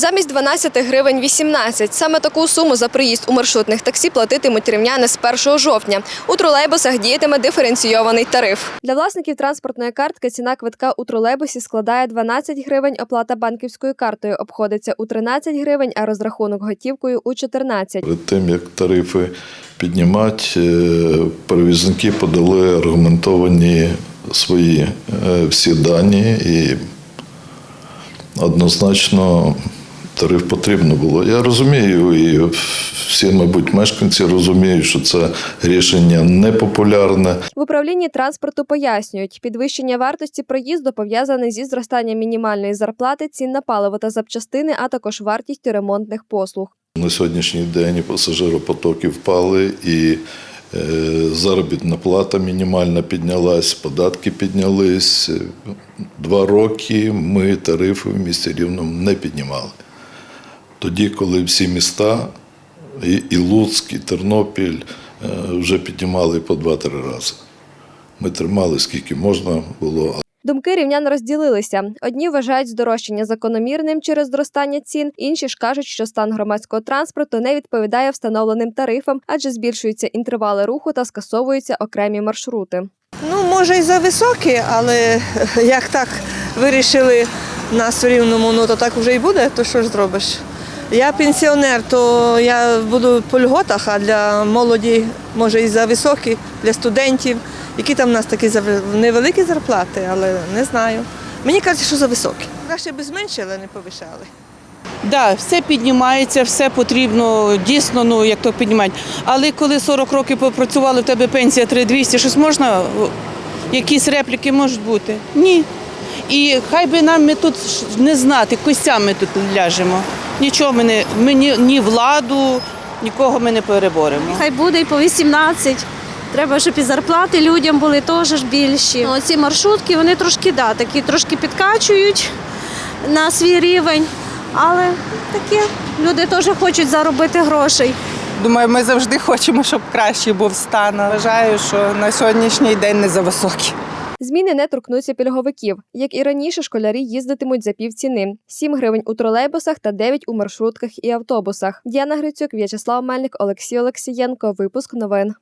Замість 12 гривень 18. Саме таку суму за приїзд у маршрутних таксі платитимуть рівняни з 1 жовтня. У тролейбусах діятиме диференційований тариф. Для власників транспортної картки ціна квитка у тролейбусі складає 12 гривень, оплата банківською картою обходиться у 13 гривень, а розрахунок готівкою у 14. Перед тим як тарифи піднімати, е, перевізники подали аргументовані свої е, всі дані і однозначно тариф потрібно було. Я розумію, і всі, мабуть, мешканці розуміють, що це рішення непопулярне. В управлінні транспорту пояснюють, підвищення вартості проїзду пов'язане зі зростанням мінімальної зарплати, цін на паливо та запчастини, а також вартістю ремонтних послуг. На сьогоднішній день пасажиропотоки впали і е, заробітна плата мінімальна піднялась, податки піднялись. Два роки ми тарифи в місті Рівному не піднімали. Тоді, коли всі міста, і, і Луцьк, і Тернопіль е, вже піднімали по два-три рази. Ми тримали скільки можна було, Думки рівнян розділилися. Одні вважають здорожчання закономірним через зростання цін, інші ж кажуть, що стан громадського транспорту не відповідає встановленим тарифам, адже збільшуються інтервали руху та скасовуються окремі маршрути. Ну, може, і за високі, але як так вирішили нас в рівному, ну то так вже і буде, то що ж зробиш? Я пенсіонер, то я буду по льготах, а для молоді, може, і за високі, для студентів. Які там у нас такі невеликі зарплати, але не знаю. Мені кажуть, що за високі. Краще б зменшили, не повишали. Да, все піднімається, все потрібно дійсно, ну як то піднімати. Але коли 40 років попрацювали, в тебе пенсія 3200, щось можна, якісь репліки можуть бути? Ні. І хай би нам ми тут не знати, костями тут ляжемо. Нічого ми не ми ні, ні владу, нікого ми не переборемо. Хай буде і по 18. Треба, щоб і зарплати людям були теж ж більші. Ну, ці маршрутки вони трошки да, такі трошки підкачують на свій рівень, але таке люди теж хочуть заробити грошей. Думаю, ми завжди хочемо, щоб краще був стан. Вважаю, що на сьогоднішній день не за високі. Зміни не торкнуться пільговиків. Як і раніше, школярі їздитимуть за півціни: 7 гривень у тролейбусах та 9 у маршрутках і автобусах. Діана Грицюк, В'ячеслав Мельник, Олексій Олексієнко. Випуск новин.